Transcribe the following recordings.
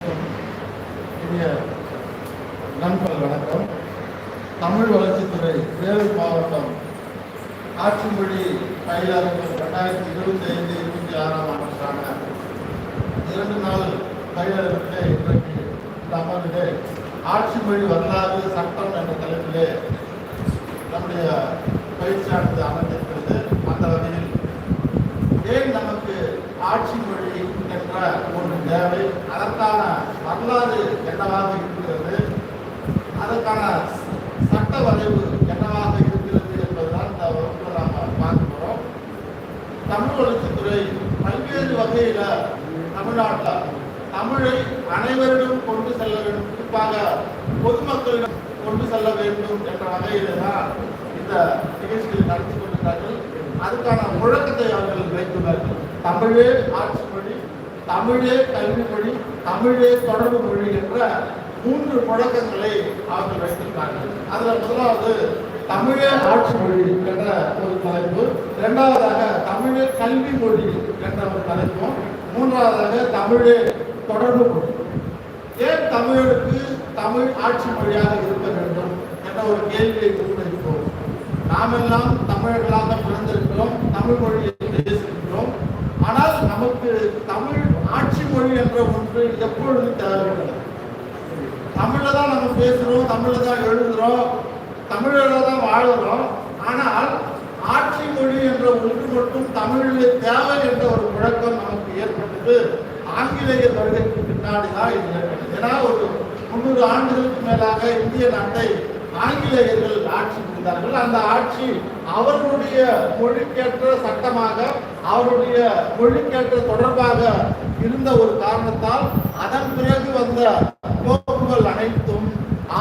இனிய வணக்கம். தமிழ் வளர்ச்சித்துறை வேலூர் மாவட்டம் ஆட்சி மொழி பயிலரங்கம் ரெண்டாயிரத்தி இருபத்தி ஐந்து இருபத்தி ஆறாம் ஆண்டுக்கான இரண்டு நாள் பயிலரங்கத்தை இன்றைக்கு இந்த அமர்விலே ஆட்சி மொழி வரலாறு சட்டம் என்ற தலைப்பிலே நம்முடைய பயிற்சியானது அமைந்திருக்கிறது அந்த வகையில் ஏன் நமக்கு ஆட்சி மொழி என்ற ஒன்று தேவை. அதற்கான வரலாறு என்னவாக இருக்கிறது? அதற்கான சட்ட வரைவு என்னவாக இருக்கிறது என்பதுதான் இந்த வகுப்பில் நாம் பார்க்க போகிறோம் தமிழ் வளர்ச்சித்துறை பல்வேறு வகையில் தமிழ்நாட்டில் தமிழை அனைவரிடம் கொண்டு செல்ல வேண்டும். குறிப்பாக பொதுமக்களிடம் கொண்டு செல்ல வேண்டும் என்ற வகையில தான் இந்த நிகழ்ச்சிகளை நடத்தி கொண்டிருக்கிறார்கள். அதுக்கான முழக்கத்தை அவர்கள் வைத்துள்ளார்கள் தமிழே ஆட்சி மொழி. தமிழே கல்வி மொழி தமிழே தொடர்பு மொழி என்ற மூன்று முழக்கங்களை அவர்கள் வைத்திருக்கிறார்கள் அதுல முதலாவது தமிழே ஆட்சி மொழி என்ற ஒரு தலைப்பு இரண்டாவதாக தமிழே கல்வி மொழி என்ற ஒரு தலைப்பும் மூன்றாவதாக தமிழே தொடர்பு மொழி. ஏன் தமிழுக்கு தமிழ் ஆட்சி மொழியாக இருக்க வேண்டும் என்ற ஒரு கேள்வியை முன்வைப்போம் நாமெல்லாம் தமிழர்களாக பிறந்திருக்கிறோம் தமிழ் மொழியை பேசுகின்றோம். ஆனால் நமக்கு தமிழ் மொழி என்ற ஒன்று எப்பொழுது தேவைப்படுகிறது தமிழில் தான் நம்ம பேசுகிறோம் தமிழில் தான் எழுதுகிறோம் தமிழில் தான் வாழ்கிறோம் ஆனால் ஆட்சி மொழி என்ற ஒன்று மட்டும் தமிழில் தேவை என்ற ஒரு முழக்கம் நமக்கு ஏற்பட்டது. ஆங்கிலேய வருகைக்கு பின்னாடி தான் இது ஏற்பட்டது ஏன்னா ஒரு முந்நூறு ஆண்டுகளுக்கு மேலாக இந்திய நாட்டை ஆங்கிலேயர்கள் ஆட்சி புரிந்தார்கள். அந்த ஆட்சி அவர்களுடைய மொழிக்கேற்ற சட்டமாக அவருடைய மொழிக்கேற்ற தொடர்பாக இருந்த ஒரு காரணத்தால் அதன் பிறகு வந்த கோப்புகள் அனைத்தும்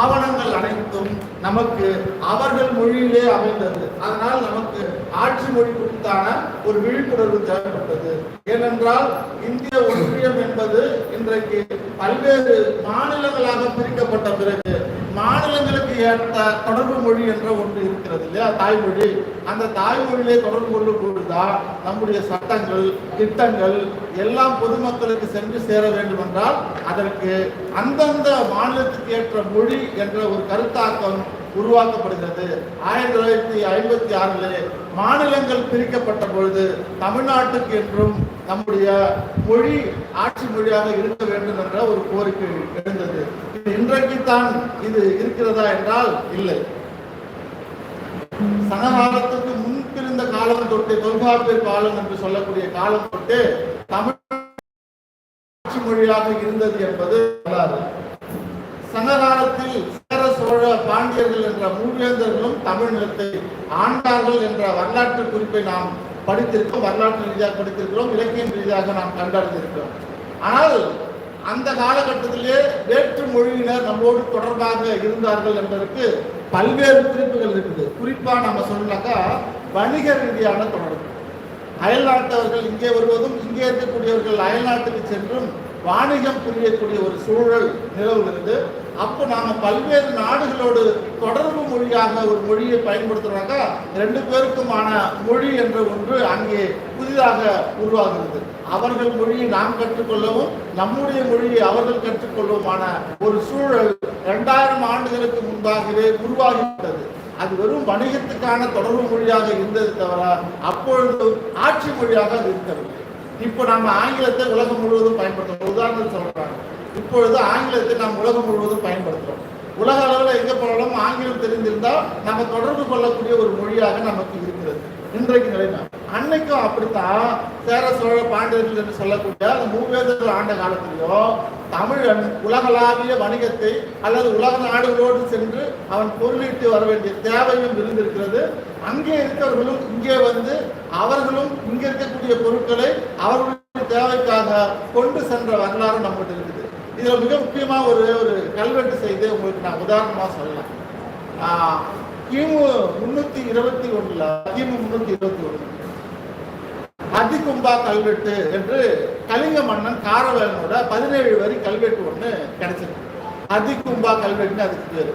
ஆவணங்கள் அனைத்தும் நமக்கு அவர்கள் மொழியிலே அமைந்தது. அதனால் நமக்கு ஆட்சி மொழி குறித்தான ஒரு விழிப்புணர்வு தேவைப்பட்டது. ஏனென்றால் இந்திய ஒன்றியம் என்பது இன்றைக்கு பல்வேறு மாநிலங்களாக பிரிக்கப்பட்ட பிறகு மாநிலங்களுக்கு ஏற்ற தொடர்பு மொழி என்ற ஒன்று இருக்கிறது இல்லையா? தாய்மொழி. அந்த தாய்மொழியிலே தொடர்பு கொள்ளும் பொழுதுதான் நம்முடைய சட்டங்கள் திட்டங்கள் எல்லாம் பொதுமக்களுக்கு சென்று சேர வேண்டும் என்றால் அதற்கு அந்தந்த மாநிலத்துக்கு ஏற்ற மொழி என்ற ஒரு கருத்தாக்கம் உருவாக்கப்படுகிறது. ஆயிரத்தி தொள்ளாயிரத்தி ஐம்பத்தி ஆறிலே மாநிலங்கள் பிரிக்கப்பட்ட பொழுது தமிழ்நாட்டுக்கு என்றும் நம்முடைய மொழி ஆட்சி மொழியாக இருக்க வேண்டும் என்ற ஒரு கோரிக்கை எழுந்தது. இது இன்றைக்குத்தான் இது இருக்கிறதா என்றால் இல்லை. சங்ககாலத்துக்கு முன்பிருந்த காலம் தொட்டு தொல்காப்பியர் காலம் என்று சொல்லக்கூடிய காலம் தொட்டு தமிழ் ஆட்சி மொழியாக இருந்தது என்பது வரலாறு. சங்ககாலத்தில் சேர சோழ பாண்டியர்கள் என்ற மூவேந்தர்களும் தமிழ் நிலத்தை ஆண்டார்கள் என்ற வரலாற்று குறிப்பை நாம் படித்திருக்கோம் வரலாற்று ரீதியாக படித்திருக்கிறோம் இலக்கியம் ரீதியாக நாம் கண்டறிந்திருக்கிறோம். ஆனால் அந்த காலகட்டத்திலே வேற்று மொழியினர் நம்மோடு தொடர்பாக இருந்தார்கள் என்பதற்கு பல்வேறு குறிப்புகள் இருக்குது. குறிப்பா நம்ம சொன்னாக்கா வணிக ரீதியான தொடர்பு. அயல்நாட்டவர்கள் இங்கே வருவதும் இங்கே இருக்கக்கூடியவர்கள் அயல்நாட்டுக்கு சென்றும் வாணிகம் புரியக்கூடிய ஒரு சூழல் நிலவுகிறது. அப்போ நாம பல்வேறு நாடுகளோடு தொடர்பு மொழியாக ஒரு மொழியை பயன்படுத்துறாங்க ரெண்டு பேருக்குமான மொழி என்ற ஒன்று அங்கே புதிதாக உருவாகிறது. அவர்கள் மொழியை நாம் கற்றுக்கொள்ளவும் நம்முடைய மொழியை அவர்கள் கற்றுக்கொள்ளவுமான ஒரு சூழல் இரண்டாயிரம் ஆண்டுகளுக்கு முன்பாகவே உருவாகிவிட்டது. அது வெறும் வணிகத்துக்கான தொடர்பு மொழியாக இருந்தது தவிர அப்பொழுது ஆட்சி மொழியாக அது இருக்கவில்லை. இப்போ நம்ம ஆங்கிலத்தை உலகம் முழுவதும் பயன்படுத்துறோம். உதாரணத்துக்கு சொல்றாங்க இப்பொழுது ஆங்கிலத்தை நாம் உலகம் முழுவதும் பயன்படுத்துறோம். உலக அளவில் எங்க போனாலும் ஆங்கிலம் தெரிந்திருந்தால் நம்ம தொடர்பு கொள்ளக்கூடிய ஒரு மொழியாக நமக்கு இருக்கிறது. இன்றைக்கு நிலைமை அன்னைக்கும் அப்படித்தான் சேர சோழ பாண்டியர்கள் என்று சொல்லக்கூடிய அந்த மூவேந்தர்கள் ஆண்ட காலத்திலேயோ தமிழன் உலகளாவிய வணிகத்தை அல்லது உலக நாடுகளோடு சென்று அவன் பொருளீட்டு வர வேண்டிய தேவையும் இருந்திருக்கிறது. அங்கே இருக்கிறவர்களும் இங்கே வந்து அவர்களும் இங்கே இருக்கக்கூடிய பொருட்களை அவர்களுடைய தேவைக்காக கொண்டு சென்ற வரலாறு நம்மகிட்ட இருக்குது. இதுல மிக முக்கியமா ஒரு ஒரு கல்வெட்டு செய்து உங்களுக்கு நான் உதாரணமா சொல்லலாம். ஆஹ், கிமு முன்னூத்தி இருபத்தி ஒண்ணுல கிமு முன்னூத்தி இருபத்தி ஒண்ணு. அதிகும்பா கல்வெட்டு என்று கலிங்க மன்னன் காரவேலனோட பதினேழு வரி கல்வெட்டு ஒண்ணு கிடைச்சிருக்கு. அதிகும்பா கல்வெட்டுன்னு அதுக்கு பேரு.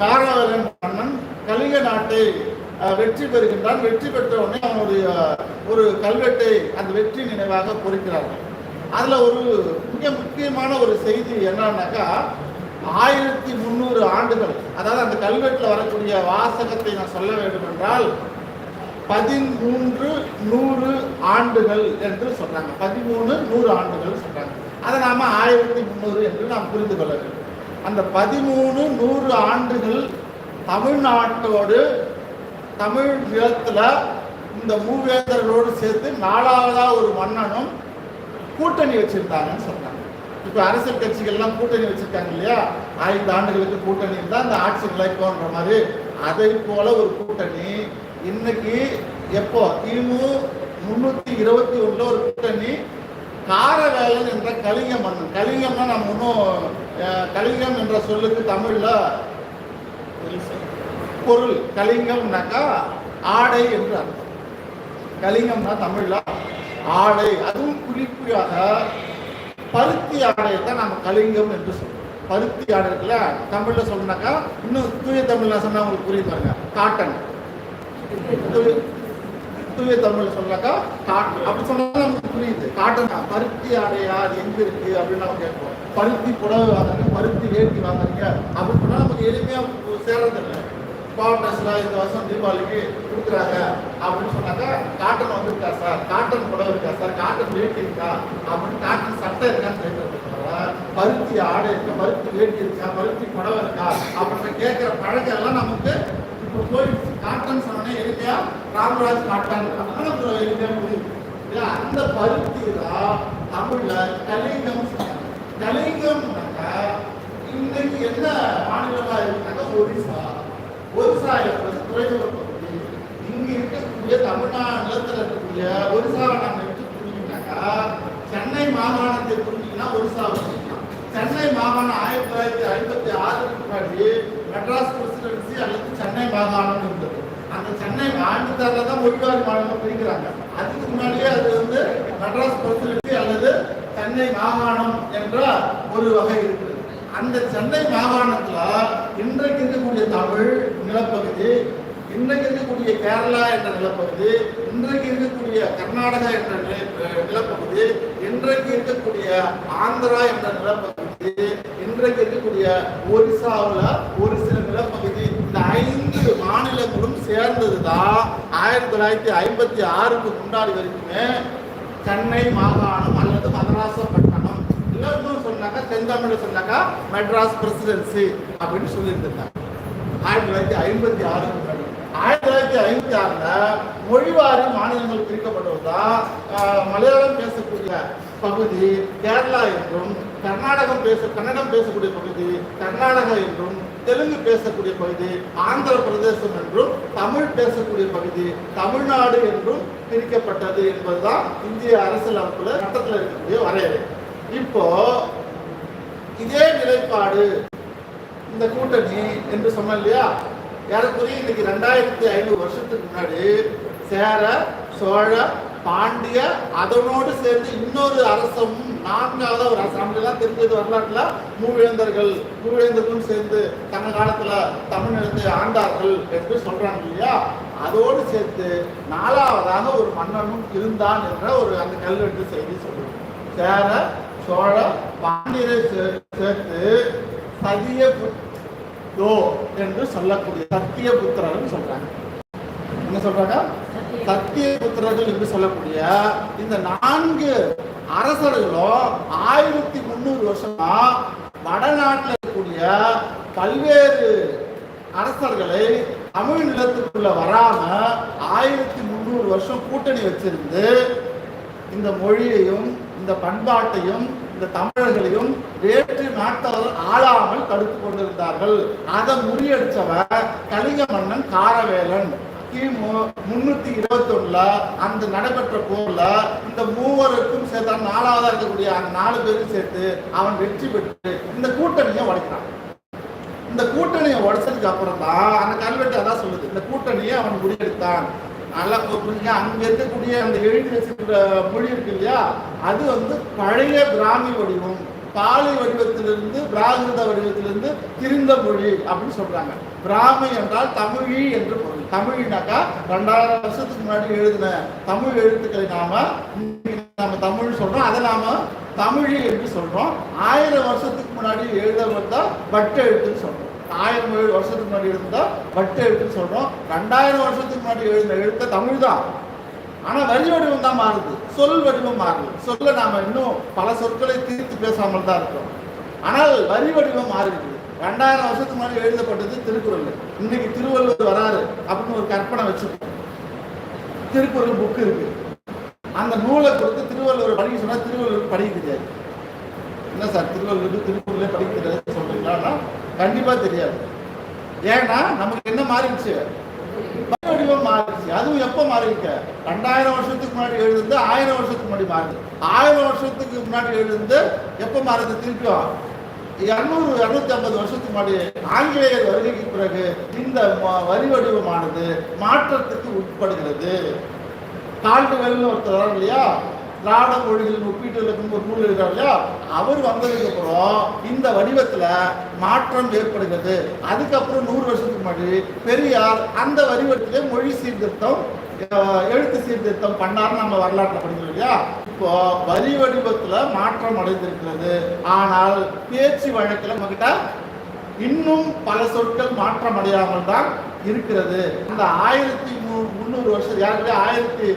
காரவேலன் மன்னன் கலிங்க நாட்டை வெற்றி பெறுகின்றான். வெற்றி பெற்ற உடனே அவனுடைய ஒரு கல்வெட்டை அந்த வெற்றி நினைவாக பொறிக்கிறார்கள். அதில் ஒரு மிக முக்கியமான ஒரு செய்தி என்னன்னாக்கா ஆயிரத்தி முந்நூறு ஆண்டுகள் அதாவது அந்த கல்வெட்டில் வரக்கூடிய வாசகத்தை நான் சொல்ல வேண்டும் என்றால் பதிமூன்று நூறு ஆண்டுகள் என்று சொல்றாங்க. பதிமூணு நூறு ஆண்டுகள் சொல்றாங்க. அதை நாம ஆயிரத்தி முந்நூறு என்று நாம் புரிந்து கொள்ள வேண்டும். அந்த பதிமூணு நூறு ஆண்டுகள் தமிழ்நாட்டோடு தமிழ் நிலத்தில் இந்த மூவேந்தர்களோடு சேர்த்து நாலாவதாக ஒரு மன்னனும் கூட்டணி வச்சுருந்தாங்கன்னு சொல்கிறாங்க இப்போ அரசியல் கட்சிகள் எல்லாம் கூட்டணி வச்சிருக்காங்க இல்லையா? ஐந்து ஆண்டுகளுக்கு கூட்டணி இருந்தால் அந்த ஆட்சி நிலைக்கும்ன்ற மாதிரி. அதை போல ஒரு கூட்டணி. இன்னைக்கு எப்போ? கிமு முந்நூற்றி இருபத்தி ஒன்றில் ஒரு கூட்டணி. காரவேலன் என்ற கலிங்க மன்னன். கலிங்கம்னா நம்ம இன்னும் கலிங்கம் என்ற சொல்லுக்கு தமிழ்ல பொருள் கலிங்கம்னாக்கா ஆடை என்று அர்த்தம். கலிங்கம்னா தமிழ்ல ஆடை. அதுவும் குறிப்பாக பருத்தி ஆடையை தான் நம்ம கலிங்கம் என்று சொல்றோம். பருத்தி ஆடை இருக்குல்ல தமிழ்ல சொன்னாக்கா இன்னும் தூய தமிழ்ல சொன்னா உங்களுக்கு புரியுது பாருங்க. காட்டன். தூய- தமிழ் சொன்னாக்கா காட்டன் அப்படி சொன்னாலும் நமக்கு புரியுது. காட்டனா பருத்தி ஆடையா அது எங்க இருக்கு அப்படின்னு நம்ம கேட்போம். பருத்தி புடவை வாங்குறீங்க பருத்தி வேட்டி வாங்குறீங்க அப்படின்னு சொன்னா நமக்கு எளிமையா சேரதில்லை பவர் இந்த வருஷம் தீபாவளிக்கு கொடுக்குறாங்க அப்படின்னு சொன்னாக்கா காட்டன் வந்திருக்கா சார். காட்டன் புடவை இருக்கா சார்? காட்டன் வேட்டி இருக்கா? அப்படின்னு காட்டன் சட்டை இருக்கான்னு கேட்கறது பருத்தி ஆடை இருக்கா? பருத்தி வேட்டி இருக்கா? பருத்தி புடவை இருக்கா? அப்படின்னு கேட்கிற பழக்கம் எல்லாம் நமக்கு இப்போ போயிடுச்சு காட்டன் சொன்னே எழுதியா ராமராஜ் காட்டன். அப்படின்னு எழுதியா முடியும் இல்லை அந்த பருத்தி தான் தமிழ்ல கலிங்கம் சொன்னாங்க. கலிங்கம்னாக்கா இன்னைக்கு என்ன மாநிலமா இருந்தாங்க ஒரிசா. ஒரிசா என்பது துறைமுக பகுதி. இங்க இருக்கக்கூடிய தமிழ்நாடு நிலத்தில் இருக்கக்கூடிய ஒரிசாவை நாங்கள் எடுத்து புரிஞ்சுக்கிட்டாக்கா சென்னை மாகாணத்தை புரிஞ்சுக்கினா ஒரிசா சென்னை மாகாணம் ஆயிரத்தி தொள்ளாயிரத்தி ஐம்பத்தி ஆறுக்கு முன்னாடி மெட்ராஸ் பிரசிடென்சி அல்லது சென்னை மாகாணம் இருந்தது அந்த சென்னை ஆண்டுத்தாரில் தான் மொழிவாரி மாநிலம் பிரிக்கிறாங்க. அதுக்கு முன்னாடியே அது வந்து மெட்ராஸ் பிரசிடென்சி அல்லது சென்னை மாகாணம் என்ற ஒரு வகை இருக்குது. அந்த சென்னை மாகாணத்துல இன்றைக்கு இருக்கக்கூடிய தமிழ் நிலப்பகுதி இன்றைக்கு இருக்கக்கூடிய கேரளா என்ற நிலப்பகுதி இன்றைக்கு இருக்கக்கூடிய கர்நாடகா என்ற நிலப்பகுதி இன்றைக்கு இருக்கக்கூடிய ஆந்திரா என்ற நிலப்பகுதி இன்றைக்கு இருக்கக்கூடிய ஒரிசாவில் ஒரு சில நிலப்பகுதி இந்த ஐந்து மாநிலங்களும் சேர்ந்தது தான் ஆயிரத்தி தொள்ளாயிரத்தி ஐம்பத்தி ஆறுக்கு முன்னாடி வரைக்குமே சென்னை மாகாணம் அல்லது மதராசப்பட்டணம் இன்னும் சொன்னாக்கா தென்தமிழ் சொன்னாக்கா மெட்ராஸ் பிரசிடென்சி அப்படின்னு சொல்லியிருந்தாங்க ஆயிரத்தி தொள்ளாயிரத்தி ஐம்பத்தி ஆறுக்கு முன்னாடி. ஆயிரத்தி தொள்ளாயிரத்தி ஐம்பத்தி ஆறுல மொழிவாரி மாநிலங்கள் பிரிக்கப்பட்டது தான் மலையாளம் பேசக்கூடிய பகுதி கேரளா என்றும் கர்நாடகம் பேச கன்னடம் பேசக்கூடிய பகுதி கர்நாடகா என்றும் தெலுங்கு பேசக்கூடிய பகுதி ஆந்திர பிரதேசம் என்றும் தமிழ் பேசக்கூடிய பகுதி தமிழ்நாடு என்றும் பிரிக்கப்பட்டது என்பதுதான் இந்திய அரசியலமைப்புல சட்டத்தில் இருக்கக்கூடிய வரையறை. இப்போ இதே நிலைப்பாடு இந்த கூட்டணி என்று சொன்னோம் இல்லையா? ஏறக்குறைய இன்னைக்கு ரெண்டாயிரத்தி ஐநூறு வருஷத்துக்கு முன்னாடி சேர சோழ பாண்டிய அதனோடு சேர்ந்து இன்னொரு அரசும் நான்காவது ஒரு அரசு. நமக்கெல்லாம் தெரிஞ்சது வரலாற்றுல மூவேந்தர்கள் மூவேந்தர்களும் சேர்ந்து தங்க காலத்துல தமிழ்நிலத்தை ஆண்டார்கள் என்று சொல்றாங்க இல்லையா? அதோடு சேர்த்து நாலாவதாக ஒரு மன்னனும் இருந்தான் என்ற ஒரு அந்த கல்வெட்டு செய்தி சொல்லுவோம் சேர சோழ பாண்டியரை சேர்த்து சதிய புத்தோ என்று சொல்லக்கூடிய சத்திய புத்திரன் சொல்றாங்க. என்ன சொல்றாங்க? சத்திய புத்திரர்கள் என்று சொல்லக்கூடிய இந்த நான்கு அரசர்களும் ஆயிரத்தி முந்நூறு வருஷமா வடநாட்டில் இருக்கக்கூடிய பல்வேறு அரசர்களை தமிழ் நிலத்துக்குள்ள வராம ஆயிரத்தி முந்நூறு வருஷம் கூட்டணி வச்சிருந்து இந்த மொழியையும் இந்த பண்பாட்டையும் இந்த தமிழர்களையும் வேற்று நாட்டவர் ஆளாமல் தடுத்து கொண்டிருந்தார்கள். அதை முறியடிச்சவன் கலிங்க மன்னன் காரவேலன். கிமு முன்னூத்தி இருபத்தி ஒண்ணுல அந்த நடைபெற்ற போர்ல இந்த மூவருக்கும் சேர்த்து நாலாவதா இருக்கக்கூடிய அந்த நாலு பேரும் சேர்த்து அவன் வெற்றி பெற்று இந்த கூட்டணியை உடைக்கிறான். இந்த கூட்டணியை உடைச்சதுக்கு அப்புறம் தான் அந்த கல்வெட்டு அதான் சொல்லுது. இந்த கூட்டணியை அவன் முடிவெடுத்தான் நல்லா புரிஞ்சுங்க அங்க இருக்கக்கூடிய அந்த எழுதி வச்சிருக்கிற மொழி இருக்கு இல்லையா? அது வந்து பழைய பிராமி வடிவம். பாலை வடிவத்திலிருந்து பிராகிருத வடிவத்திலிருந்து திருந்த மொழி அப்படின்னு சொல்றாங்க. பிராமி என்றால் தமிழி என்று பொருள். தமிழினாக்கா ரெண்டாயிரம் வருஷத்துக்கு முன்னாடி எழுதின தமிழ் எழுத்துக்களை நாம நாம தமிழ் சொல்றோம். அதை நாம தமிழி என்று சொல்றோம். ஆயிரம் வருஷத்துக்கு முன்னாடி எழுதப்பட்ட வட்ட எழுத்துன்னு சொல்றோம். ஆயிரம் ஏழு வருஷத்துக்கு முன்னாடி எழுந்தா வட்ட எழுத்துன்னு சொல்றோம். ரெண்டாயிரம் வருஷத்துக்கு முன்னாடி எழுந்த எழுத்த தமிழ் தான். ஆனா வரி வடிவம் தான் மாறுது. சொல் வடிவம் மாறுது. சொல்ல நாம இன்னும் பல சொற்களை தீர்த்து பேசாமல் தான் இருக்கோம். ஆனால் வரி வடிவம் மாறிடுது ரெண்டாயிரம் வருஷத்துக்கு முன்னாடி எழுதப்பட்டது திருக்குறள். இன்னைக்கு திருவள்ளுவர் வராரு அப்படின்னு ஒரு கற்பனை வச்சுருக்கோம் திருக்குறள் புக் இருக்கு. அந்த நூலை கொடுத்து திருவள்ளுவர் படிக்க சொன்னால் திருவள்ளுவர் படிக்க தெரியாது. என்ன சார் திருவள்ளுவர் திருக்குறளே படிக்க தெரியாது சொல்றீங்களா? கண்டிப்பாக தெரியாது. ஏன்னா நமக்கு என்ன மாறிடுச்சு? வடிவம் மாறிடுச்சு? அதுவும் எப்போ மாறிக்க ரெண்டாயிரம் வருஷத்துக்கு முன்னாடி எழுதுந்து ஆயிரம் வருஷத்துக்கு முன்னாடி மாறுது ஆயிரம் வருஷத்துக்கு முன்னாடி எழுதுந்து எப்போ மாறுது திருப்பியும் இருநூறு இருநூத்தி ஐம்பது வருஷத்துக்கு முன்னாடி ஆங்கிலேயர் வருகைக்கு பிறகு இந்த வரி வடிவமானது மாற்றத்துக்கு உட்படுகிறது. கால்டுவெல்னு ஒருத்தர் இல்லையா? திராவிட மொழிகளின் ஒப்பீட்டு இலக்கணம் ஒரு நூல் எழுதுறார் இல்லையா? அவர் வந்ததுக்கு அப்புறம் இந்த வடிவத்துல மாற்றம் ஏற்படுகிறது. அதுக்கப்புறம் நூறு வருஷத்துக்கு முன்னாடி பெரியார் அந்த வடிவத்திலே மொழி சீர்திருத்தம் எழுத்து சீர்திருத்தம் பண்ணார்னு நம்ம வரலாற்றில் படிக்கிறோம் இல்லையா? இப்போ வரி வடிவத்துல மாற்றம் அடைந்திருக்கிறது. ஆனால் பேச்சு வழக்கில் நம்மகிட்ட இன்னும் பல சொற்கள் மாற்றம் அடையாமல் தான் இருக்கிறது. அந்த ஆயிரத்தி மு- முந்நூறு வருஷம் ஏற்கனவே ஆயிரத்தி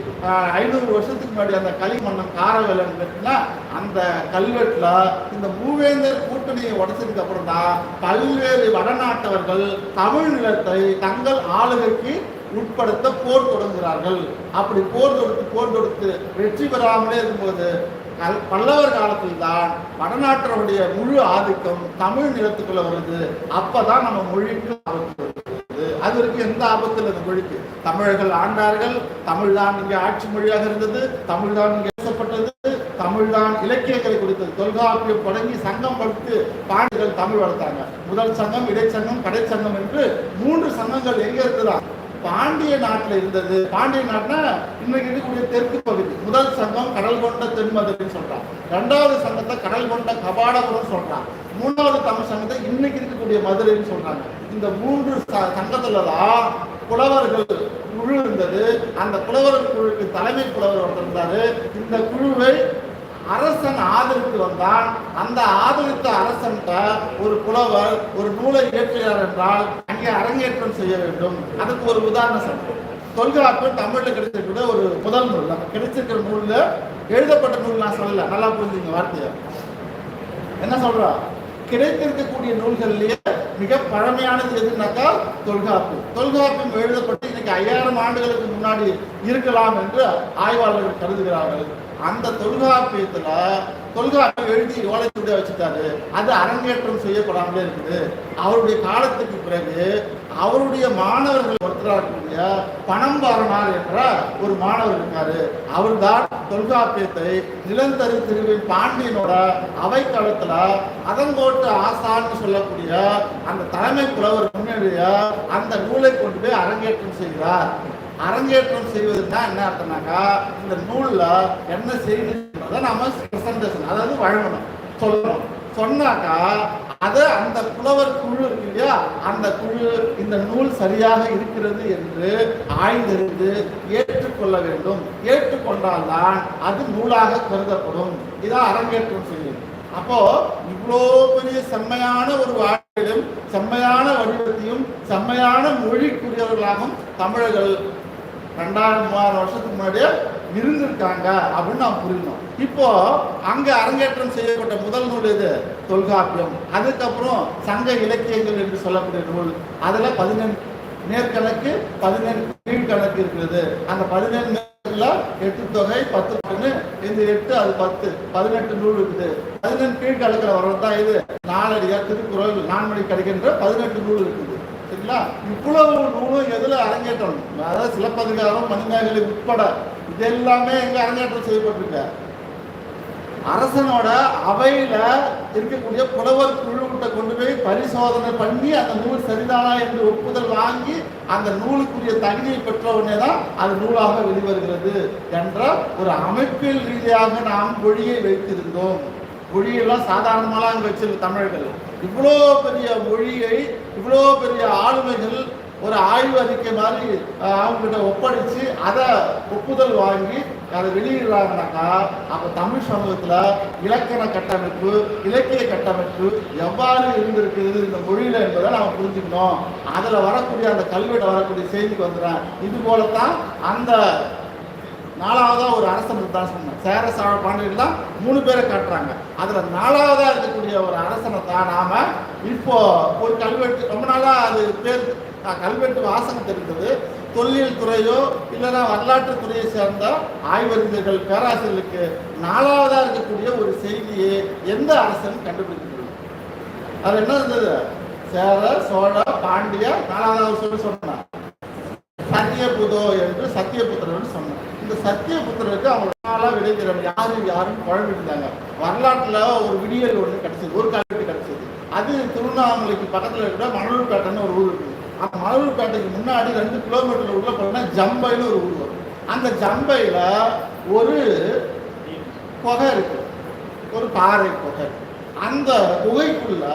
ஐநூறு வருஷத்துக்கு முன்னாடி அந்த களிமண்ணம் காரவேலன் இருக்குன்னா அந்த கல்வெட்டில் இந்த மூவேந்தர் கூட்டணியை உடச்சதுக்கு அப்புறம் தான் பல்வேறு வடநாட்டவர்கள் தமிழ் நிலத்தை தங்கள் ஆளுகைக்கு உட்படுத்த போர் தொடங்குகிறார்கள். அப்படி போர் தொடுத்து போர் தொடுத்து வெற்றி பெறாமலே இருக்கும்போது கல்- பல்லவர் காலத்தில் தான் வடநாட்டருடைய முழு ஆதிக்கம் தமிழ் நிலத்துக்குள்ள வருது. அப்பதான் நம்ம மொழிக்கு ஆபத்து இருந்தது அது வரைக்கும் எந்த ஆபத்தில் இந்த மொழிக்கு. தமிழர்கள் ஆண்டார்கள் தமிழ் தான் இங்கே ஆட்சி மொழியாக இருந்தது தமிழ் தான் இங்கே பேசப்பட்டது தமிழ் தான் இலக்கியங்களை குறித்தது. தொல்காப்பியம் தொடங்கி சங்கம் வளர்த்து பாண்டிகள் தமிழ் வளர்த்தாங்க. முதல் சங்கம் இடைச்சங்கம் கடைச்சங்கம் என்று மூன்று சங்கங்கள் எங்கே இருக்குதா? பாண்டிய நாட்டில் இருந்தது. பாண்டிய நாட்டுனா இன்னைக்கு இருக்கக்கூடிய தெற்கு பகுதி. முதல் சங்கம் கடல் கொண்ட தென்மதுரைன்னு சொல்றான் ரெண்டாவது சங்கத்தை கடல் கொண்ட கபாடபுரம் சொல்றான் மூணாவது தமிழ் சங்கத்தை இன்னைக்கு இருக்கக்கூடிய மதுரைன்னு சொல்றாங்க. இந்த மூன்று ச- சங்கத்துல தான் புலவர்கள் குழு இருந்தது. அந்த புலவர் குழுவுக்கு தலைமை புலவர் ஒருத்தர் இருந்தாரு. இந்த குழுவை அரசன் ஆதரித்து வந்தான். அந்த ஆதரித்த அரசன்கிட்ட ஒரு புலவர் ஒரு நூலை இயற்றுகிறார் என்றால் அங்கே அரங்கேற்றம் செய்ய வேண்டும். அதுக்கு ஒரு உதாரணம் சொல்றேன் தொல்காப்பு தமிழ்ல கிடைச்சிருக்கிற ஒரு முதல் நூல். நம்ம கிடைச்சிருக்கிற நூல்ல எழுதப்பட்ட நூல் நான் சொல்லல. நல்லா புரிஞ்சுங்க வார்த்தையை. என்ன சொல்றா? கிடைத்திருக்கக்கூடிய நூல்கள்லயே மிக பழமையானது எதுனாக்கா தொல்காப்பு தொல்காப்பு எழுதப்பட்டு இன்னைக்கு ஐயாயிரம் ஆண்டுகளுக்கு முன்னாடி இருக்கலாம் என்று ஆய்வாளர்கள் கருதுகிறார்கள். அந்த தொல்காப்பியத்துல தொல்காப்பியம் எழுதி ஓலைச்சுவடியா வச்சுட்டாரு. அது அரங்கேற்றம் செய்யப்படாமலே இருக்குது. அவருடைய காலத்துக்கு பிறகு அவருடைய மாணவர்கள் ஒருத்தராக இருக்கக்கூடிய பணம்பாரனார் என்ற ஒரு மாணவர் இருக்காரு. அவர்தான் தொல்காப்பியத்தை நிலந்தரு திருவின் பாண்டியனோட அவைக்களத்துல அதங்கோட்டு ஆசான்னு சொல்லக்கூடிய அந்த தலைமை புலவர் முன்னேறிய அந்த நூலை கொண்டு போய் அரங்கேற்றம் செய்கிறார். அரங்கேற்றம் செய்வதுன்னா என்ன அர்த்தம்னாக்கா இந்த நூலில் என்ன செய்திருக்கிறத நாம பிரசன்டேஷன் அதாவது வழங்கணும் சொல்லணும். சொன்னாக்கா அதை அந்த புலவர் குழு இருக்கு இல்லையா? அந்த குழு இந்த நூல் சரியாக இருக்கிறது என்று ஆய்ந்திருந்து ஏற்றுக்கொள்ள வேண்டும். ஏற்றுக்கொண்டால்தான் அது நூலாக கருதப்படும். இதான் அரங்கேற்றம் செய்யும். அப்போ இவ்வளோ பெரிய செம்மையான ஒரு வாழ்க்கையிலும் செம்மையான வடிவத்தையும் செம்மையான மொழிக்குரியவர்களாகவும் தமிழர்கள் ரெண்டாயிரம் மூவாயிரம் வருஷத்துக்கு முன்னாடியே இருந்திருக்காங்க அப்படின்னு நாம் புரியணும் இப்போ அங்க அரங்கேற்றம் செய்யப்பட்ட முதல் நூல் இது தொல்காப்பியம். அதுக்கப்புறம் சங்க இலக்கியங்கள் என்று சொல்லக்கூடிய நூல். அதுல பதினெண் நேர்கணக்கு பதினெண் கீழ்கணக்கு இருக்கிறது. அந்த பதினெண் எட்டு தொகை பத்து பொண்ணு இந்த எட்டு அது பத்து பதினெட்டு நூல் இருக்குது. பதினெண் கீழ்கணக்கில் வர்றதுதான் இது. நாலடியா திருக்குறள் நான்மணி கிடைக்கின்ற பதினெட்டு நூல் இருக்குது. சரிங்களா இவ்வளவு நூலும் எதுல அரங்கேற்றம்? அதாவது சிலப்பதிகாரம் மணிமேகலை உட்பட இது எல்லாமே எங்க அரங்கேற்றம் செய்யப்பட்டிருக்க. அரசனோட அவையில இருக்கக்கூடிய புலவர் குழுக்கிட்ட கொண்டு போய் பரிசோதனை பண்ணி அந்த நூல் சரிதானா என்று ஒப்புதல் வாங்கி அந்த நூலுக்குரிய தகுதியை பெற்ற உடனே தான் அது நூலாக வெளிவருகிறது என்ற ஒரு அமைப்பியல் ரீதியாக நாம் மொழியை வைத்திருந்தோம். மொழியெல்லாம் சாதாரணமாலாம் அங்கே வச்சிருந்த தமிழர்கள். இவ்வளோ பெரிய மொழியை இவ்வளோ பெரிய ஆளுமைகள் ஒரு ஆய்வு அறிக்கை மாதிரி அவங்ககிட்ட ஒப்படைச்சு அதை ஒப்புதல் வாங்கி அதை வெளியிடுறாங்கனாக்கா அப்போ தமிழ் சமூகத்தில் இலக்கண கட்டமைப்பு இலக்கிய கட்டமைப்பு எவ்வாறு இருந்திருக்குது இந்த மொழியில் என்பதை நாம் புரிஞ்சுக்கணும். அதில் வரக்கூடிய அந்த கல்வியில் வரக்கூடிய செய்திக்கு வந்துடுறேன். இது போலத்தான் அந்த நாலாவதாக ஒரு அரசன் தான் சொன்னேன். சேர சாழ பாண்டியர்கள் தான் மூணு பேரை காட்டுறாங்க. அதுல நாலாவதா இருக்கக்கூடிய ஒரு அரசனை தான் நாம இப்போ ஒரு கல்வெட்டு ரொம்ப நாளா அது பேர் கல்வெட்டு வாசகம் தெரிந்தது. தொல்லியல் துறையோ இல்லைன்னா வரலாற்று துறையை சேர்ந்த ஆய்வறிஞர்கள் பேராசிரியர்களுக்கு நாலாவதா இருக்கக்கூடிய ஒரு செய்தியை எந்த அரசனும் கண்டுபிடிக்க முடியும் அது என்ன இருந்தது சேர சோழ பாண்டிய நாலாவது சொல்லி சொன்னார். சத்தியபுதோ என்று சத்தியபுத்திரன் சொன்னார். இந்த சத்தியபுத்திரருக்கு அவங்க நாளாக விடைக்கிறோம் யாரும் யாரும் குழம்பிருந்தாங்க வரலாற்றில் ஒரு விடியல் ஒன்று கிடச்சிது ஒரு கல்வெட்டு கிடச்சிது. அது திருவண்ணாமலைக்கு பக்கத்தில் இருக்கிற மணலூர்பேட்டைன்னு ஒரு ஊர் இருக்குது அந்த மணலூர்பேட்டைக்கு முன்னாடி ரெண்டு கிலோமீட்டர் உள்ள போனால் ஜம்பைன்னு ஒரு ஊர் வரும். அந்த ஜம்பையில் ஒரு குகை இருக்கு. ஒரு பாறை குகை. அந்த குகைக்குள்ள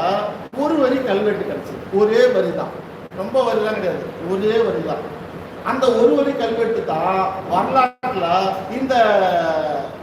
ஒரு வரி கல்வெட்டு கிடச்சிது. ஒரே வரி தான் ரொம்ப வரிலாம் கிடையாது. ஒரே வரி தான் அந்த ஒரு வரி கல்வெட்டு தான் வரலாற்றுல இந்த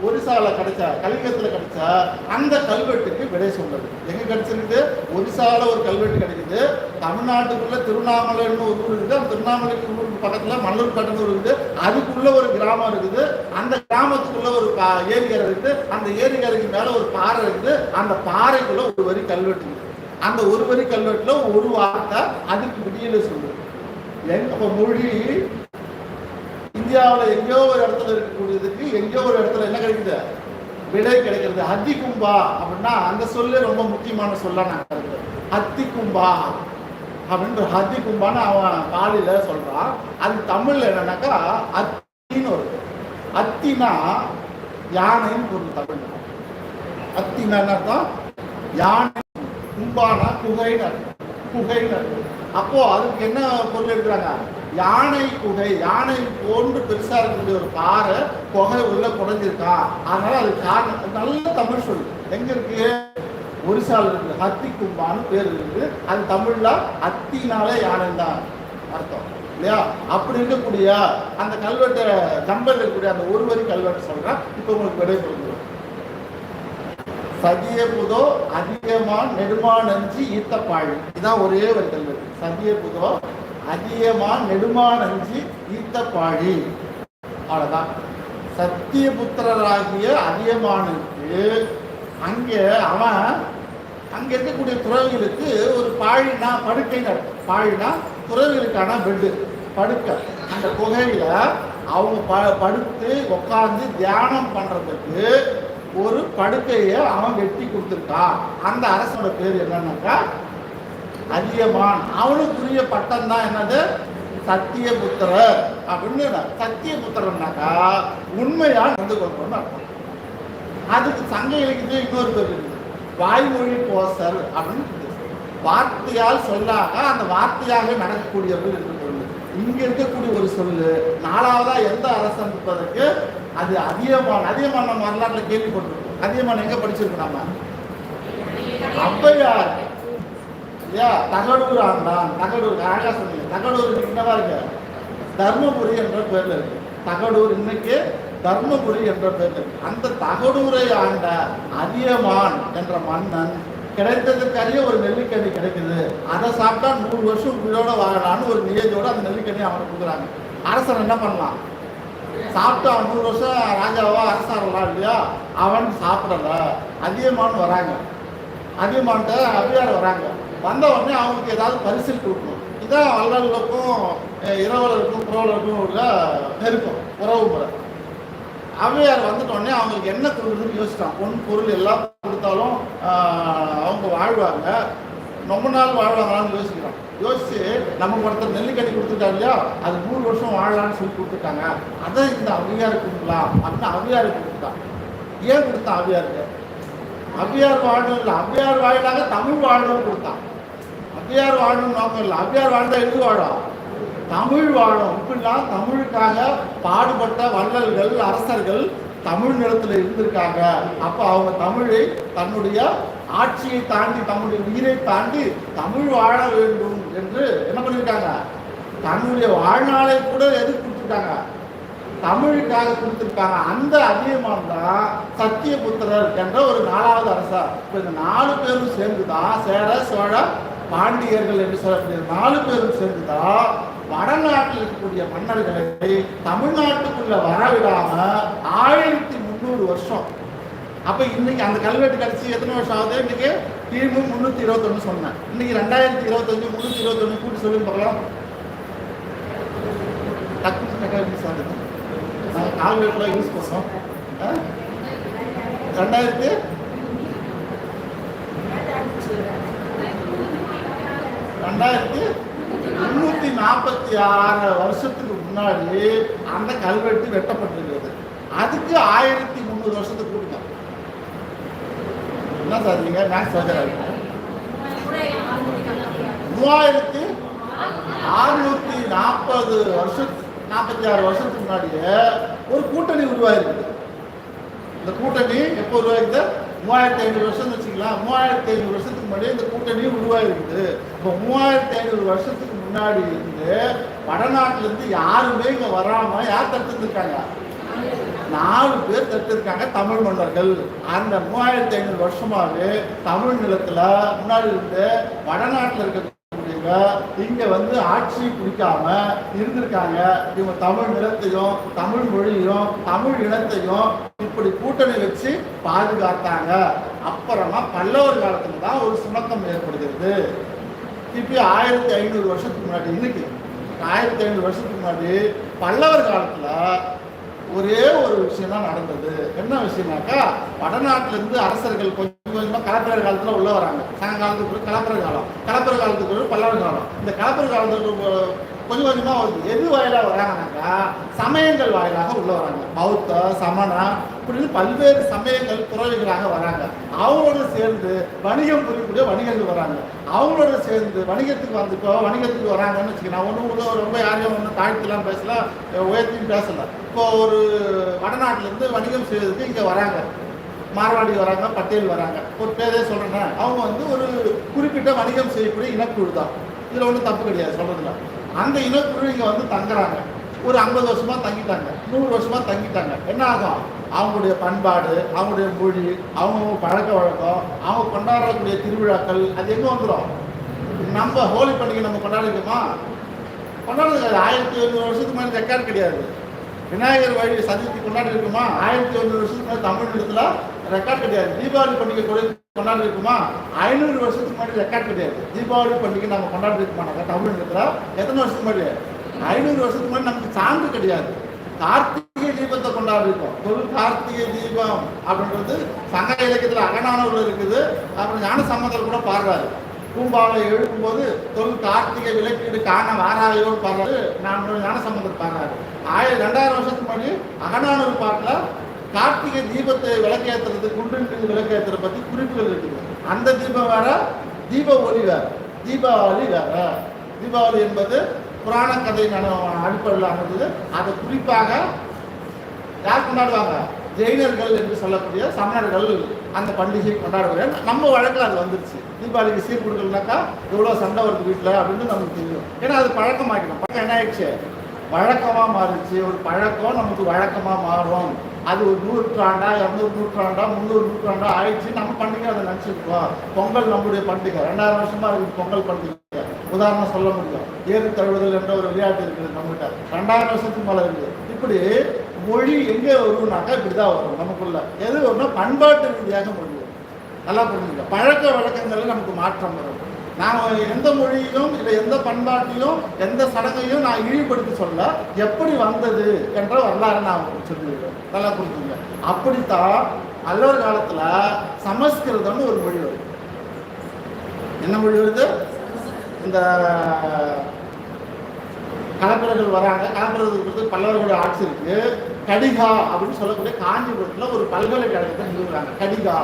ஒரிசால கிடைச்ச கலிங்கத்துல கிடைச்ச அந்த கல்வெட்டுக்கு விடை சொல்றது. எங்க கிடைச்சிருக்கு ஒரிசால ஒரு கல்வெட்டு கிடைக்குது. தமிழ்நாட்டுக்குள்ள திருவண்ணாமலைன்னு ஒரு ஊர் இருக்குது. அந்த திருவண்ணாமலைக்கு ஊருக்கு பக்கத்துல மல்லூர்பேட்டைன்னு ஒரு இருக்குது. அதுக்குள்ள ஒரு கிராமம் இருக்குது. அந்த கிராமத்துக்குள்ள ஒரு பா- ஏரிக்கரை இருக்குது. அந்த ஏரிக்கரைக்கு மேல ஒரு பாறை இருக்குது. அந்த பாறைக்குள்ள ஒரு வரி கல்வெட்டு இருக்குது. அந்த ஒரு வரி கல்வெட்டுல ஒரு வார்த்தை அதுக்கு விடியல சொல்லுது. அப்போ மொழி இந்தியாவில் எங்கேயோ ஒரு இடத்துல இருக்கக்கூடியதுக்கு எங்கேயோ ஒரு இடத்துல என்ன கிடைக்குது? விடை கிடைக்கிறது. ஹத்தி கும்பா அப்படின்னா அந்த சொல்லு ரொம்ப முக்கியமான சொல்லா நான் கருதுறேன். ஹத்தி கும்பா அப்படின்ற ஹத்தி கும்பான்னு அவன் காலையில் சொல்றான். அது தமிழ்ல என்னன்னாக்கா அத்தின்னு வருது அத்தினா யானைன்னு பொருள் தமிழ் அத்தினா என்ன அர்த்தம் யானை. கும்பானா குகைன்னு அர்த்தம். குகைன்னு அர்த்தம். அப்போ அதுக்கு என்ன பொருள் எடுக்கிறாங்க? யானை குகை யானை போன்று பெருசா இருக்கக்கூடிய ஒரு பாறை குகை உள்ள குறைஞ்சிருக்கா அதனால அது காரணம் நல்ல தமிழ் சொல். எங்க இருக்கு? ஒரிசால இருக்கு. ஹத்தி கும்பான்னு பேர் இருக்குது. அது தமிழ்ல அத்தினாலே யானை தான் அர்த்தம். இல்லையா? அப்படி இருக்கக்கூடிய அந்த கல்வெட்டை கம்பல் இருக்கக்கூடிய அந்த ஒரு வரி கல்வெட்டு சொல்றேன். இப்போ உங்களுக்கு விடை சதிய புதோ அதிகமான் நெடுமானஞ்சி ஈத்தப்பாழி இதுதான் ஒரே ஒரு கல்வெட்டு. சதிய புதோ அதிகமான் நெடுமான் ஈத்தப்பாழி அவ்வளோதான் சத்தியபுத்திரராகிய அதியமானுக்கு அங்கே அவன் அங்கே இருக்கக்கூடிய துறவிகளுக்கு ஒரு பாழினா படுக்கைன்னு பாழினா துறவிகளுக்கான பெட்டு படுக்கை. அந்த குகையில் அவங்க ப படுத்து உட்காந்து தியானம் பண்ணுறதுக்கு ஒரு படுக்கையை அவன் வெட்டி கொடுத்துருக்கான் அந்த அரசனோட பேர் என்னன்னாக்கா அதியமான் அவனுக்குரிய பட்டம் தான் என்னது? சத்தியபுத்திர அப்படின்னு சத்தியபுத்திரன்னாக்கா உண்மையா நடந்து கொள்றோம்னு அர்த்தம். அதுக்கு சங்க இலக்கியத்தில் இன்னொரு பேர் இருக்குது வாய்மொழி போசர் அப்படின்னு வார்த்தையால் சொல்லாக அந்த வார்த்தையாக நடக்கக்கூடியவர்கள் என்று சொல்லு இங்க இருக்கக்கூடிய ஒரு சொல்லு நாலாவதா எந்த அரசன் இருப்பதற்கு அது அதியமான் அதியமான் நம்ம வரலாற்றுல கேள்விப்பட்டிருக்கோம். அதியமான் எங்க படிச்சிருக்கோம் நம்ம? ஔவையார் ஐயா தகடூர் ஆண்டான் தகடூர் அழகா சொன்னீங்க. தகடூர் என்னவா இருக்கு? தர்மபுரி என்ற பேர்ல இருக்கு. தகடூர் இன்னைக்கு தர்மபுரி என்ற பேர்ல இருக்கு. அந்த தகடூரை ஆண்ட அதியமான் என்ற மன்னன் கிடைத்ததற்கரிய ஒரு நெல்லிக்கனி கிடைக்குது. அதை சாப்பிட்டா நூறு வருஷம் உயிரோட வாழலாம்னு ஒரு நியதியோட அந்த நெல்லிக்கனி அவனுக்கு கொடுக்குறாங்க. அரசன் என்ன பண்ணலாம்? சாப்பிட்டு அவன் நூறு வருஷம் ராஜாவா அரசாங்கலாம் இல்லையா? அவன் சாப்பிடல. அதியமான் வராங்க. அதியமான்ட்ட அபியார் வராங்க. வந்த உடனே அவங்களுக்கு ஏதாவது பரிசில் கொடுக்கணும். இதான் வல்லலுக்கும் இரவலருக்கும் புறவலருக்கும் உள்ள நெருக்கம் உறவு முறை. அவையார் வந்துட்டோடனே அவங்களுக்கு என்ன கொடுக்குறதுன்னு யோசிச்சான். பொன் பொருள் எல்லாம் கொடுத்தாலும் அவங்க வாழ்வாங்க. ரொம்ப நாள் வாழ்வாங்களான்னு யோசிக்கிறான். யோசிச்சு நம்ம ஒருத்தர் நெல்லிக்கனி கொடுத்துட்டாங்க இல்லையா? அது நூறு வருஷம் வாழலாம்னு சொல்லி கொடுத்துட்டாங்க. அதை இந்த அவ்வியாருக்கு கொடுக்கலாம். அப்படின்னு அவ்வியாருக்கு கொடுத்தான் ஏன் கொடுத்தான் அவ்வியாருக்கு அவ்வியார் வாழணும் இல்லை. அவ்வியார் வாழினாங்க தமிழ் வாழணும் கொடுத்தான் அவ்வியார் வாழணும் நோக்கம் இல்லை. அவ்வியார் வாழ்ந்தா எது வாழும்? தமிழ் வாழும். இப்படிலாம் தமிழுக்காக பாடுபட்ட வள்ளல்கள் அரசர்கள் தமிழ் நிலத்தில் இருந்திருக்காங்க. அப்போ அவங்க தமிழை தன்னுடைய ஆட்சியை தாண்டி தன்னுடைய உயிரை தாண்டி தமிழ் வாழ வேண்டும் என்று என்ன பண்ணியிருக்காங்க தன்னுடைய வாழ்நாளை கூட எது கொடுத்துருக்காங்க தமிழுக்காக கொடுத்துருக்காங்க. அந்த அதியமான் தான் சத்தியபுத்திரர் என்ற ஒரு நாலாவது அரசா இப்போ இந்த நாலு பேரும் சேர்ந்து தான் சேர சோழ பாண்டியர்கள் என்று சொல்லக்கூடிய நாலு பேரும் சேர்ந்து தான் வடநாட்டில் இருக்கக்கூடிய மன்னர்களை தமிழ்நாட்டுக்குள்ள வரவிடாம ஆயிரத்தி முந்நூறு வருஷம். அப்ப இன்னைக்கு அந்த கல்வெட்டு கடிச்சு எத்தனை வருஷம் ஆகுது? இன்னைக்கு கிமு முன்னூத்தி இருபத்தொன்னு சொன்னேன். இன்னைக்கு ரெண்டாயிரத்தி இருபத்தஞ்சு முன்னூத்தி இருபத்தொன்னு கூட்டி சொல்லுங்க பார்க்கலாம். டக்குனு நாங்கள் கால்குலேட்டர்லாம் யூஸ் பண்ணோம். ஆ? ரெண்டாயிரத்தி நாற்பத்தி ஆறு வருஷத்துக்கு முன்னாடி அந்த கல்வெட்டு வெட்டப்பட்டிருக்கிறது. அதுக்கு ஆயிரத்தி முந்நூறு வருஷத்துக்கு கூட்டுங்க. என்ன சார் நீங்க? மேக்ஸ் மூவாயிரத்தி அறுநூத்தி நாற்பது வருஷத்து நாற்பத்தி ஆறு வருஷத்துக்கு முன்னாடியே ஒரு கூட்டணி உருவாயிருக்கு இந்த கூட்டணி எப்போ உருவாயிருக்குது? மூவாயிரத்தி ஐநூறு வருஷம் வச்சுக்கலாம். மூவாயிரத்தி ஐநூறு வருஷத்துக்கு முன்னாடி இந்த கூட்டணி உருவாயிருக்குது. இப்போ மூவாயிரத்தி ஐநூறு வருஷத்துக்கு முன்னாடி இருந்து வடநாட்டுல இருந்து யாருமே இங்க வராம யார் தடுத்துருக்காங்க நாலு பேர் தடுத்திருக்காங்க தமிழ் மன்னர்கள். அந்த மூவாயிரத்தி ஐநூறு வருஷமாவே தமிழ் நிலத்துல முன்னாடி இருந்து வடநாட்டுல இருக்கக்கூடியவங்க இங்க வந்து ஆட்சி பிடிக்காம இருந்திருக்காங்க. இவங்க தமிழ் நிலத்தையும் தமிழ் மொழியையும் தமிழ் இனத்தையும் இப்படி கூட்டணி வச்சு பாதுகாத்தாங்க. அப்புறமா பல்லவர் காலத்துல தான் ஒரு சுணக்கம் ஏற்படுகிறது. கிபி ஆயிரத்தி ஐநூறு வருஷத்துக்கு முன்னாடி இன்னைக்கு. ஆயிரத்தி ஐநூறு வருஷத்துக்கு முன்னாடி பல்லவர் காலத்தில் ஒரே ஒரு விஷயம் தான் நடந்தது. என்ன விஷயம்னாக்கா வடநாட்டிலேருந்து அரசர்கள் கொஞ்சம் கொஞ்சமாக கலப்பர காலத்தில் உள்ளே வராங்க. சங்க காலத்துக்கு கலப்பர காலம். கலப்பர காலத்துக்கு பல்லவர் காலம். இந்த கலப்பர காலத்துக்கு கொஞ்சம் கொஞ்சமாக வருது எது வாயிலாக வராங்கனாக்கா சமயங்கள் வாயிலாக உள்ளே வராங்க. பௌத்த சமணா இப்படின்னு பல்வேறு சமயங்கள் துறவிகளாக வராங்க. அவங்களோட சேர்ந்து வணிகம் புரியக்கூடிய வணிகர்கள் வராங்க. அவங்களோட சேர்ந்து வணிகத்துக்கு வந்து இப்போ வணிகத்துக்கு வராங்கன்னு வச்சுக்கலாம் ஒன்றும் ஒன்றும் ரொம்ப யாரையும் ஒன்றும் தாழ்த்திலாம் பேசலாம் உயர்த்தியும் பேசலாம் இப்போ ஒரு வடநாட்டிலேருந்து வணிகம் செய்வதற்கு இங்கே வராங்க. மார்வாடி வராங்க பட்டேல் வராங்க. ஒரு பேரே சொல்கிறேன்னா அவங்க வந்து ஒரு குறிப்பிட்ட வணிகம் செய்யக்கூடிய இனக்குழு தான் இதில் ஒன்றும் தப்பு கிடையாது சொல்கிறதுல அந்த இனக்குழு இங்கே வந்து தங்குறாங்க. ஒரு ஐம்பது வருஷமாக தங்கிட்டாங்க. நூறு வருஷமாக தங்கிட்டாங்க. என்ன ஆகும்? அவங்களுடைய பண்பாடு அவங்களுடைய மொழி அவங்க பழக்க வழக்கம் அவங்க கொண்டாடக்கூடிய திருவிழாக்கள் அது எங்கே வந்துடும் நம்ம ஹோலி பண்டிகை நம்ம கொண்டாடிக்கோமா கொண்டாடுறது ஆயிரத்தி எழுநூறு வருஷத்துக்கு மேலே ரெக்கார்டு கிடையாது. விநாயகர் வழி சதுர்த்தி கொண்டாடி இருக்குமா ஆயிரத்தி எழுநூறு வருஷத்துக்கு மேலே தமிழ் இடத்துல ரெக்கார்ட் கிடையாது. தீபாவளி பண்டிகை கூட கொண்டாடி இருக்குமா ஐநூறு வருஷத்துக்கு முன்னாடி ரெக்கார்ட் கிடையாது. தீபாவளி பண்டிகை நம்ம கொண்டாடி இருக்குமா தமிழ் எத்தனை வருஷத்துக்கு முன்னாடி? ஐநூறு வருஷத்துக்கு முன்னாடி நமக்கு சான்று கிடையாது. கார்த்திகை தீபத்தை கொண்டாடி இருக்கோம் தொல் கார்த்திகை தீபம் அப்படின்றது சங்க இலக்கியத்தில் அகநானூர்ல இருக்குது. அப்புறம் ஞான சம்பந்தர் கூட பாடுறாரு. பூம்பாவை எழுப்பும்போது தொல் கார்த்திகை விளக்கீடு காண வாராயோன்னு பாடுறாரு. நான் ஞான சம்பந்தர் பாடுறாரு. ஆயிரம் ரெண்டாயிரம் வருஷத்துக்கு முன்னாடி அகநானூர் பாட்டில் கார்த்திகை தீபத்தை விளக்கேத்துறது குண்டின் மீது விளக்கேத்துறத பத்தி குறிப்புகள் இருக்குது. அந்த தீபம் வேற தீப ஒளி வேற தீபாவளி வேற. தீபாவளி என்பது புராண கதை அடிப்படையில் அமைந்தது அதை குறிப்பாக யார் கொண்டாடுவாங்க? ஜெயினர்கள் என்று சொல்லக்கூடிய சமணர்கள் அந்த பண்டிகை கொண்டாடுவாங்க. நம்ம வழக்கில் அது வந்துருச்சு. தீபாவளிக்கு சீர் கொடுக்கலனாக்கா எவ்வளோ சண்டை வருது வீட்டில் அப்படின்னு நமக்கு தெரியும். ஏன்னா அது பழக்கமாக்கணும் பழக்கம் என்ன ஆயிடுச்சு? வழக்கமாக மாறிடுச்சு. ஒரு பழக்கம் நமக்கு வழக்கமாக மாறும். அது ஒரு நூற்றாண்டா இரநூறு நூற்றாண்டா முந்நூறு நூற்றாண்டா ஆயிடுச்சு. நம்ம பண்டிகை அதை நினச்சிருக்கோம் பொங்கல் நம்முடைய பண்டிகை. ரெண்டாயிரம் வருஷமா இருக்குது பொங்கல் பண்டிகை. உதாரணம் சொல்ல முடியும். ஏறு தழுவுதல் என்ற ஒரு விளையாட்டு இருக்குது நம்மகிட்ட. ரெண்டாயிரம் வருஷத்துக்கு மேலே இருக்குது. இப்படி மொழி எங்கே வரும்னாக்கா இப்படிதான் வரும் நமக்குள்ள. எது வரும்னா பண்பாட்டு ரீதியாக மொழி நல்லா புரிஞ்சுக்க பழக்க வழக்கங்களில் நமக்கு மாற்றம் வரும். நான் எந்த மொழியிலும் இல்லை எந்த பண்பாட்டிலும் எந்த சடங்கையும் நான் இழிவுபடுத்தி சொல்ல எப்படி வந்தது என்ற வரலாறு நான் உங்களுக்கு நல்லா புரிஞ்சுங்க. அப்படித்தான் அல்லவர் காலத்துல சமஸ்கிருதம்னு ஒரு மொழி வருது. என்ன மொழி வருது? இந்த கலப்பிரர்கள் வராங்க. கலப்பிரர்களுக்கு பல்லவர்களுடைய ஆட்சி இருக்கு. கடிகா அப்படின்னு சொல்லக்கூடிய காஞ்சிபுரத்தில் ஒரு பல்கலைக்கழகத்தை நிறுவுறாங்க. கடிகா.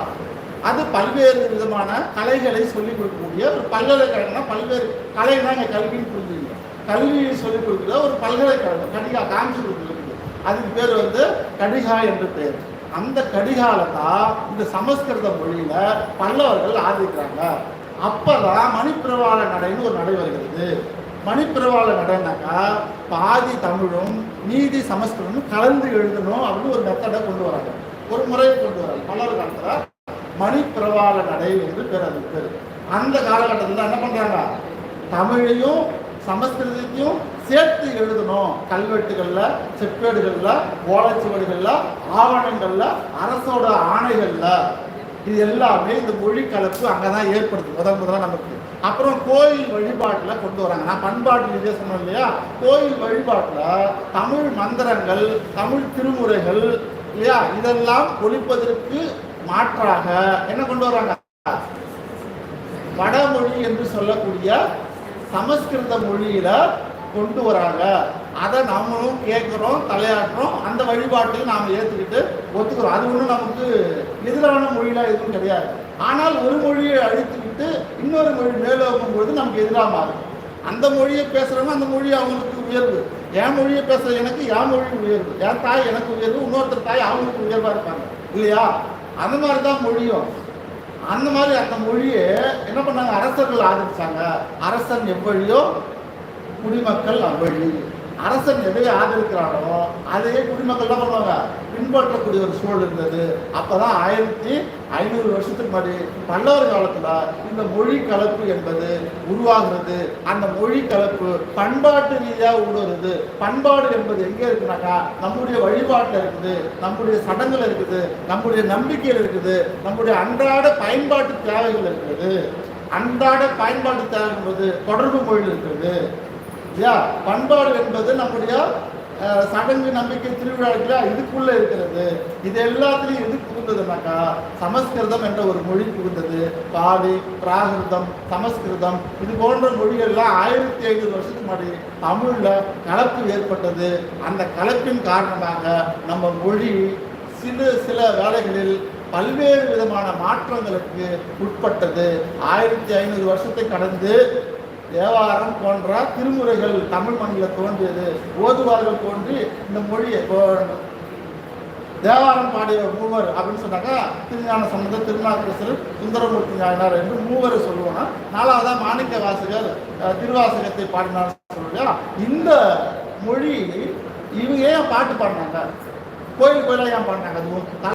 அது பல்வேறு விதமான கலைகளை சொல்லிக் கொடுக்கக்கூடிய ஒரு பல்கலைக்கழகம்னா பல்வேறு கலைனா இங்கே கல்வின்னு புரிஞ்சுங்க. கல்வியை சொல்லிக் கொடுக்குற ஒரு பல்கலைக்கழகம் கடிகா காமிச்சு இருக்குது அதுக்கு பேர் வந்து கடிகா என்று பேர். அந்த கடிகால தான் இந்த சமஸ்கிருத மொழியில பல்லவர்கள் ஆதரிக்கிறாங்க அப்பதான் மணிப்பிரவாள நடைன்னு ஒரு நடை வருகிறது. மணிப்பிரவாள நடைனாக்கா பாதி தமிழும் நீதி சமஸ்கிருதமும் கலந்து எழுதணும் அப்படின்னு ஒரு மெத்தடை கொண்டு வராங்க. ஒரு முறையை கொண்டு வராங்க. பல்லவர் காலத்தில் மணிப்பிரவாள நடை என்று பேர் பேர் அந்த காலகட்டத்தில் என்ன பண்ணுறாங்க தமிழையும் சமஸ்கிருதத்தையும் சேர்த்து எழுதணும். கல்வெட்டுகளில் செப்பேடுகளில் ஓலைச்சுவடுகளில் ஆவணங்களில் அரசோட ஆணைகளில். இது எல்லாமே இந்த மொழி கலப்பு அங்கதான் ஏற்படுது முதல் முதல்ல நமக்கு. அப்புறம் கோயில் வழிபாட்டில் கொண்டு வராங்க. நான் பண்பாட்டு இதே சொன்னோம் இல்லையா? கோயில் வழிபாட்டில் தமிழ் மந்திரங்கள் தமிழ் திருமுறைகள் இல்லையா? இதெல்லாம் ஒழிப்பதற்கு மாற்றாக என்ன கொண்டு வராங்க வடமொழி என்று சொல்லக்கூடிய சமஸ்கிருத மொழியில கொண்டு வராங்க. அதை நம்மளும் கேட்குறோம் தலையாட்டுறோம். அந்த வழிபாட்டையும் நாம் ஏற்றுக்கிட்டு ஒத்துக்கிறோம். அது ஒன்றும் நமக்கு எதிரான மொழியெலாம் எதுவும் கிடையாது. ஆனால் ஒரு மொழியை அழித்துக்கிட்டு இன்னொரு மொழி மேலோக்கும் பொழுது நமக்கு எதிராக மாறும். அந்த மொழியை பேசுகிறவங்க அந்த மொழி அவங்களுக்கு உயர்வு. என் மொழியை பேசுகிற எனக்கு என் மொழி உயர்வு. என் தாய் எனக்கு உயர்வு. இன்னொருத்தர் தாய் அவங்களுக்கு உயர்வாக இருப்பாங்க. இல்லையா? அந்த மாதிரி தான் மொழியும். அந்த மாதிரி அந்த மொழியை என்ன பண்ணாங்க? அரசர்கள் ஆதரிச்சாங்க. அரசன் எவ்வழியோ குடிமக்கள் அவ்வழி. அரசன் எதை ஆதரிக்கிறானோ அதையே குடிமக்கள் தான் பண்ணுவாங்க. பின்பற்றக்கூடிய ஒரு சூழல் இருந்தது. அப்பதான் ஆயிரத்தி ஐநூறு வருஷத்துக்கு முன்னாடி பல்லவர் காலத்துல இந்த மொழி கலப்பு என்பது உருவாகிறது. அந்த மொழி கலப்பு பண்பாட்டு ரீதியாக உள்ளது பண்பாடு என்பது எங்க இருக்குனாக்கா நம்முடைய வழிபாட்டில் இருக்குது நம்முடைய சடங்குகள் இருக்குது நம்முடைய நம்பிக்கையில் இருக்குது நம்முடைய அன்றாட பயன்பாட்டு தேவைகள் இருக்குது அன்றாட பயன்பாட்டு தேவை என்பது தொடர்பு மொழியில் இருக்கிறது. இல்லையா? பண்பாடு என்பது நம்முடைய சடங்கு நம்பிக்கை திருவிழா இதுக்குள்ள இருக்கிறது. இது எல்லாத்துலயும் எது புகுந்ததுனாக்கா சமஸ்கிருதம் என்ற ஒரு மொழி புகுந்தது. பாலி பிராகிருதம் சமஸ்கிருதம் இது போன்ற மொழிகள்லாம் ஆயிரத்தி ஐநூறு வருஷத்துக்கு முன்னாடி தமிழில் கலப்பு ஏற்பட்டது. அந்த கலப்பின் காரணமாக நம்ம மொழி சில சில வேலைகளில் பல்வேறு விதமான மாற்றங்களுக்கு உட்பட்டது. ஆயிரத்தி ஐநூறு வருஷத்தை கடந்து தேவாரம் போன்ற திருமுறைகள் தமிழ் மண்ணில் தோன்றியது. ஓதுவார்கள் தோன்றி இந்த மொழியை தேவாரம் பாடிய மூவர் அப்படின்னு சொன்னாக்கா திருஞான சம்பந்த திருநாவுக்கரசர் சுந்தரமூர்த்தி நாயனார் என்று மூவர் சொல்லுவோம்னா நாலாவதா மாணிக்க வாசகர் திருவாசகத்தை பாடினார் சொல்லுவோம் இந்த மொழி இவங்க ஏன் பாட்டு பாடினாங்க? கோயில் கோயிலாக ஏன் பாடினாங்க? அது